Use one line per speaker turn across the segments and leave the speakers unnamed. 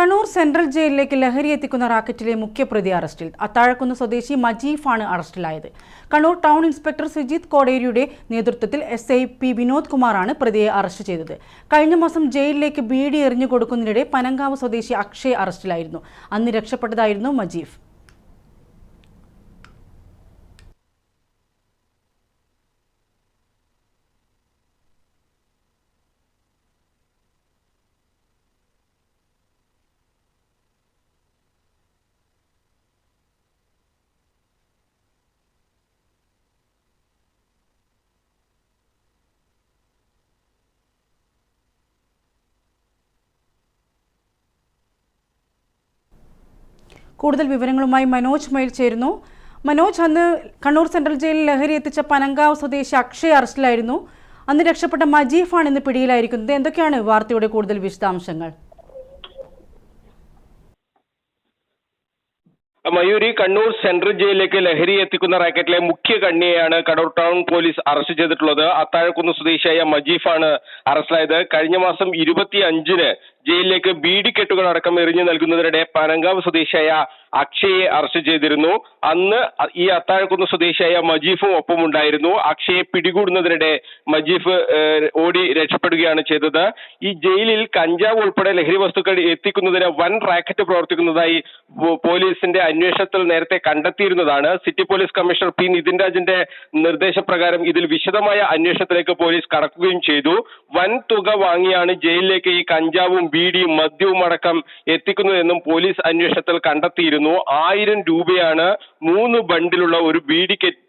Kannur central ജയിലിലേക്ക് ലഹരി എത്തിക്കുന്ന റാക്കറ്റിലെ മുഖ്യപ്രതി അറസ്റ്റിൽ. അത്താഴക്കുന്ന് സ്വദേശി മജീഫാണ് അറസ്റ്റിലായത്. കണ്ണൂർ ടൗൺ ഇൻസ്പെക്ടർ സുജിത് കോടേരിയുടെ നേതൃത്വത്തിൽ എസ് ഐ പി വിനോദ് കുമാറാണ് പ്രതിയെ അറസ്റ്റ് ചെയ്തത്. കഴിഞ്ഞ മാസം ജയിലിലേക്ക് ബീഡി എറിഞ്ഞു കൊടുക്കുന്നതിനിടെ പനങ്കാവ് സ്വദേശി അക്ഷയ് അറസ്റ്റിലായിരുന്നു. അന്ന് രക്ഷപ്പെട്ടതായിരുന്നു മജീഫ്. കൂടുതൽ വിവരങ്ങളുമായി മനോജ് മയിൽ ചേരുന്നു. മനോജ് അന്ന് കണ്ണൂർ സെൻട്രൽ ജയിലിൽ ലഹരി എത്തിച്ച പനങ്കാവ് സ്വദേശി അക്ഷയ് അറസ്റ്റിലായിരുന്നു. അന്ന് രക്ഷപ്പെട്ട മജീഫാണ് ഇന്ന് പിടിയിലായിരിക്കുന്നത്. എന്തൊക്കെയാണ് വാർത്തയുടെ കൂടുതൽ വിശദാംശങ്ങൾ?
മയൂരി കണ്ണൂർ സെൻട്രൽ ജയിലിലേക്ക് ലഹരി എത്തിക്കുന്ന റാക്കറ്റിലെ മുഖ്യ കണ്ണിയെയാണ് കണ്ണൂർ ടൗൺ പോലീസ് അറസ്റ്റ് ചെയ്തിട്ടുള്ളത്. അത്താഴക്കുന്ന് സ്വദേശിയായ മജീഫാണ് അറസ്റ്റിലായത്. കഴിഞ്ഞ മാസം ഇരുപത്തി അഞ്ചിന് ജയിലിലേക്ക് ബീഡിക്കെട്ടുകൾ അടക്കം എറിഞ്ഞു നൽകുന്നതിനിടെ പനങ്കാവ് സ്വദേശിയായ അക്ഷയെ അറസ്റ്റ് ചെയ്തിരുന്നു. അന്ന് ഈ അത്താഴക്കുന്ന് സ്വദേശിയായ മജീഫും ഒപ്പമുണ്ടായിരുന്നു. അക്ഷയെ പിടികൂടുന്നതിനിടെ മജീഫ് ഓടി രക്ഷപ്പെടുകയാണ് ചെയ്തത്. ഈ ജയിലിൽ കഞ്ചാവ് ഉൾപ്പെടെ ലഹരി വസ്തുക്കൾ എത്തിക്കുന്നതിന് വൻ റാക്കറ്റ് പ്രവർത്തിക്കുന്നതായി പോലീസിന്റെ അന്വേഷണത്തിൽ നേരത്തെ കണ്ടെത്തിയിരുന്നതാണ്. City police commissioner P Nithin രാജിന്റെ നിർദ്ദേശപ്രകാരം ഇതിൽ വിശദമായ അന്വേഷണത്തിലേക്ക് പോലീസ് കടക്കുകയും ചെയ്തു. വൻ തുക വാങ്ങിയാണ് ജയിലിലേക്ക് ഈ കഞ്ചാവും ബീഡിയും മദ്യവും അടക്കം എത്തിക്കുന്നതെന്നും പോലീസ് അന്വേഷണത്തിൽ കണ്ടെത്തിയിരുന്നു. ആയിരം രൂപയാണ് മൂന്ന് ബണ്ടിലുള്ള ഒരു ബീഡി കെട്ട്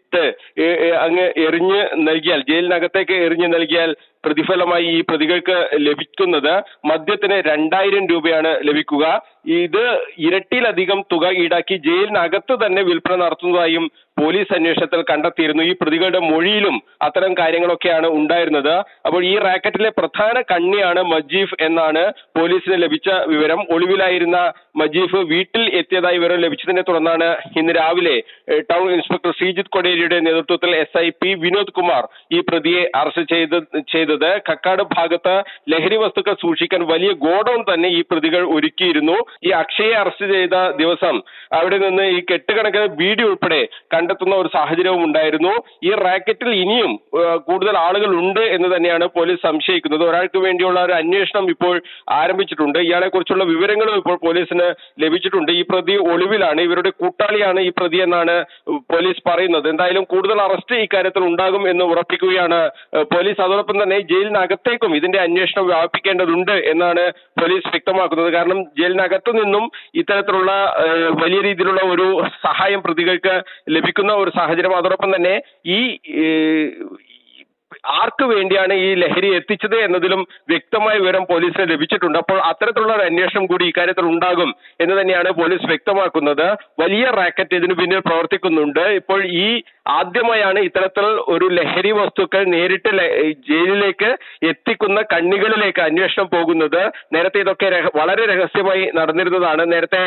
ഏ- ഏ- അങ്ങ് എറിഞ്ഞ് നൽകിയാൽ ജയിലിനകത്തേക്ക് എറിഞ്ഞ് നൽകിയാൽ പ്രതിഫലമായി ഈ പ്രതികൾക്ക് ലഭിക്കുന്നത് മദ്യത്തിന് രണ്ടായിരം രൂപയാണ് ലഭിക്കുക. ഇത് ഇരട്ടിയിലധികം തുക ഈടാക്കി ജയിലിനകത്ത് തന്നെ വിൽപ്പന നടത്തുന്നതായും പോലീസ് അന്വേഷണത്തിൽ കണ്ടെത്തിയിരുന്നു. ഈ പ്രതികളുടെ മൊഴിയിലും അത്തരം കാര്യങ്ങളൊക്കെയാണ് ഉണ്ടായിരുന്നത്. അപ്പോൾ ഈ റാക്കറ്റിലെ പ്രധാന കണ്ണിയാണ് മജീഫ് എന്നാണ് പോലീസിന് ലഭിച്ച വിവരം. ഒളിവിലായിരുന്ന മജീഫ് വീട്ടിൽ എത്തിയതായി വിവരം ലഭിച്ചതിനെ തുടർന്നാണ് ഇന്ന് രാവിലെ ടൗൺ ഇൻസ്പെക്ടർ ശ്രീജിത്ത് കൊടേരിയുടെ നേതൃത്വത്തിൽ S I P Vinod Kumar ഈ പ്രതിയെ അറസ്റ്റ് ചെയ്ത് ചെയ്തത്. കക്കാട് ഭാഗത്ത് ലഹരി വസ്തുക്കൾ സൂക്ഷിക്കാൻ വലിയ ഗോഡൌൺ തന്നെ ഈ പ്രതികൾ ഒരുക്കിയിരുന്നു. ഈ അക്ഷയെ അറസ്റ്റ് ചെയ്ത ദിവസം അവിടെ നിന്ന് ഈ കെട്ടുകണക്കിന് ബീഡി ഉൾപ്പെടെ കണ്ടെത്തുന്ന ഒരു സാഹചര്യവും ഉണ്ടായിരുന്നു. ഈ റാക്കറ്റിൽ ഇനിയും കൂടുതൽ ആളുകൾ ഉണ്ട് എന്ന് തന്നെയാണ് പോലീസ് സംശയിക്കുന്നത്. ഒരാൾക്ക് വേണ്ടിയുള്ള ഒരു അന്വേഷണം ഇപ്പോൾ ആരംഭിച്ചിട്ടുണ്ട്. ഇയാളെ കുറിച്ചുള്ള വിവരങ്ങളും ഇപ്പോൾ പോലീസിന് ലഭിച്ചിട്ടുണ്ട്. ഈ പ്രതി ഒളിവിലാണ്. ഇവരുടെ കൂട്ടാളിയാണ് ഈ പ്രതി എന്നാണ് പോലീസ് പറയുന്നത്. എന്തായാലും കൂടുതൽ അറസ്റ്റ് ഇക്കാര്യത്തിൽ ഉണ്ടാകും എന്ന് ഉറപ്പിക്കുകയാണ് പോലീസ്. അതോടൊപ്പം തന്നെ ജയിലിനകത്തേക്കും ഇതിന്റെ അന്വേഷണം വ്യാപിപ്പിക്കേണ്ടതുണ്ട് എന്നാണ് പോലീസ് വ്യക്തമാക്കുന്നത്. കാരണം ജയിലിനകത്തു നിന്നും ഇത്തരത്തിലുള്ള വലിയ രീതിയിലുള്ള ഒരു സഹായം പ്രതികൾക്ക് ലഭിക്കുന്ന ഒരു സാഹചര്യം. അതോടൊപ്പം തന്നെ ഈ ആർക്ക് വേണ്ടിയാണ് ഈ ലഹരി എത്തിച്ചത് എന്നതിലും വ്യക്തമായ വിവരം പോലീസിന് ലഭിച്ചിട്ടുണ്ട്. അപ്പോൾ അത്തരത്തിലുള്ള ഒരു അന്വേഷണം കൂടി ഇക്കാര്യത്തിൽ ഉണ്ടാകും എന്ന് തന്നെയാണ് പോലീസ് വ്യക്തമാക്കുന്നത്. വലിയ റാക്കറ്റ് ഇതിനു പിന്നിൽ പ്രവർത്തിക്കുന്നുണ്ട്. ഇപ്പോൾ ഈ ആദ്യമായാണ് ഇത്തരത്തിൽ ഒരു ലഹരി വസ്തുക്കൾ നേരിട്ട് ജയിലിലേക്ക് എത്തിക്കുന്ന കണ്ണികളിലേക്ക് അന്വേഷണം പോകുന്നത്. നേരത്തെ ഇതൊക്കെ വളരെ രഹസ്യമായി നടന്നിരുന്നതാണ്. നേരത്തെ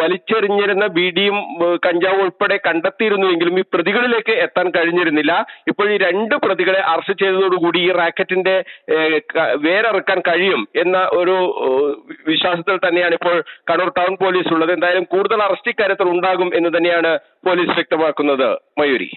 വലിച്ചെറിഞ്ഞിരുന്ന ബീഡിയും കഞ്ചാവും ഉൾപ്പെടെ കണ്ടെത്തിയിരുന്നുവെങ്കിലും ഈ പ്രതികളിലേക്ക് എത്താൻ കഴിഞ്ഞിരുന്നില്ല. ഇപ്പോൾ ഈ രണ്ട് പ്രതികളെ അറസ്റ്റ് ചെയ്തതോടുകൂടി ഈ റാക്കറ്റിന്റെ വേരറുക്കാൻ കഴിയും എന്ന ഒരു വിശ്വാസത്തിൽ തന്നെയാണ് ഇപ്പോൾ കണ്ണൂർ ടൗൺ പോലീസ് ഉള്ളത്. എന്തായാലും കൂടുതൽ അറസ്റ്റ് ഇക്കാര്യത്തിൽ ഉണ്ടാകും എന്ന് തന്നെയാണ് പോലീസ് വ്യക്തമാക്കുന്നത്. മയൂരി.